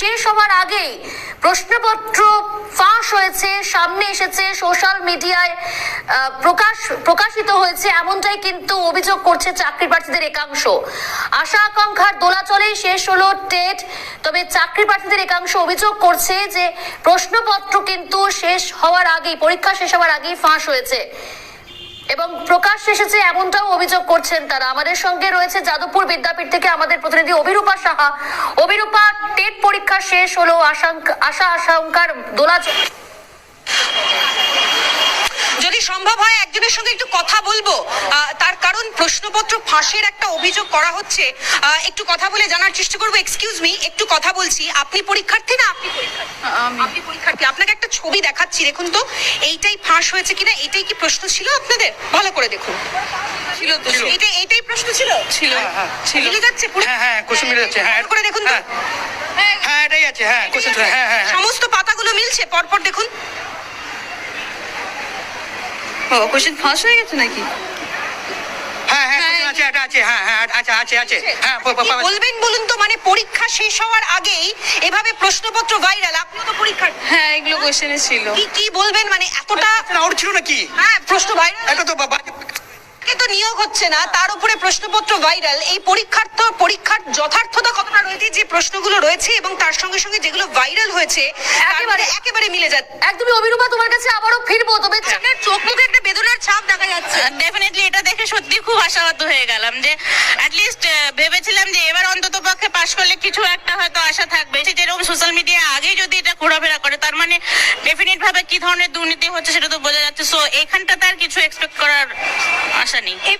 শেষ হওয়ার আগেই প্রশ্নপত্র ফাঁস হয়েছে, সামনে এসেছে, সোশ্যাল মিডিয়ায় প্রকাশ, প্রকাশিত হয়েছে, এমনটাই কিন্তু অভিযোগ করছে চাকরি প্রার্থীদের একাংশ। আশা আকাঙ্ক্ষার দোলাচলেই শেষ হলো টেট, তবে চাকরি প্রার্থীদের একাংশ অভিযোগ করছে যে প্রশ্নপত্র কিন্তু শেষ হওয়ার আগেই, পরীক্ষা শেষ হওয়ার আগেই ফাঁস হয়েছে। এবং প্রকাশ এসেছে এমনটাও অভিযোগ করছেন তারা। আমাদের সঙ্গে রয়েছে যাদবপুর বিদ্যাপীঠ থেকে আমাদের প্রতিনিধি অভিরূপা সাহা। অভিরূপা, টেট পরীক্ষা শেষ হলো আশা আশঙ্কার দোলাচল যদি সম্ভব হয় একজনের সঙ্গে একটু কথা বলব। তার কারণ প্রশ্নপত্র ফাঁসের একটা অভিযোগ করা হচ্ছে। একটু কথা বলে জানার চেষ্টা করব। এক্সকিউজ মি একটু কথা বলছি। আপনি পরীক্ষার্থী না? আপনি আপনি পরীক্ষার্থী আপনাকে একটা ছবি দেখাচ্ছি দেখুন তো। এইটাই ফাঁস হয়েছে কিনা এইটাই কি প্রশ্ন ছিল আপনাদের? ভালো করে দেখুন। ছিল তো এইটাই এইটাই প্রশ্ন ছিল? ছিল হ্যাঁ, হ্যাঁ, ছিল। মিলে যাচ্ছে পুরো? হ্যাঁ হ্যাঁ কোশ্চেন মিলে যাচ্ছে হ্যাঁ করে দেখুন তো। হ্যাঁ। হ্যাঁ এটাই আছে হ্যাঁ কোশ্চেন হ্যাঁ হ্যাঁ হ্যাঁ। সমস্ত পাতাগুলো মিলছে পরপর দেখুন। ও কোশ্চেন ফাঁস হয়ে গেছে নাকি? হ্যাঁ হ্যাঁ আছে এটা আছে হ্যাঁ হ্যাঁ আছে আছে আছে। হ্যাঁ বলবেন বলুন তো? মানে পরীক্ষা শেষ হওয়ার আগেই এভাবে প্রশ্নপত্র ভাইরাল আপনিও তো পরীক্ষার্থী হ্যাঁ এগুলো কোশ্চেনে ছিল। কি কি বলবেন? মানে এতটা ওর ছিল নাকি? হ্যাঁ প্রশ্ন ভাইরাল এটা তো তো নিয়োগ হচ্ছে না তার উপরে প্রশ্নপত্র ভাইরাল। এই পরীক্ষার্থ পরীক্ষার যথার্থতা কতটা রয়েছে? যে প্রশ্নগুলো রয়েছে এবং তার সঙ্গে সঙ্গে যেগুলো ভাইরাল হয়েছে একেবারে। একেবারে একেবারে মিলে যাচ্ছে। একদমই অভিরূপা তোমার কাছে আবারও ফিরবো তবে ডেফিনেটলি এটা দেখে সত্যি খুব আশাবাদ হয়ে গেলাম যে অ্যাটলিস্ট ভেবেছিলাম যে এবার অন্তত পক্ষে পাশ করলে কিছু একটা হয়তো আশা থাকবে। যেরকম সোশ্যাল মিডিয়া আগেই যদি এটা ঘোরাফেরা করে, তার মানে ডেফিনেট ভাবে কি ধরনের দুর্নীতি হচ্ছে সেটা তো বোঝা যাচ্ছে। সো এখানটাতে আর কিছু এক্সপেক্ট করার আশা নেই।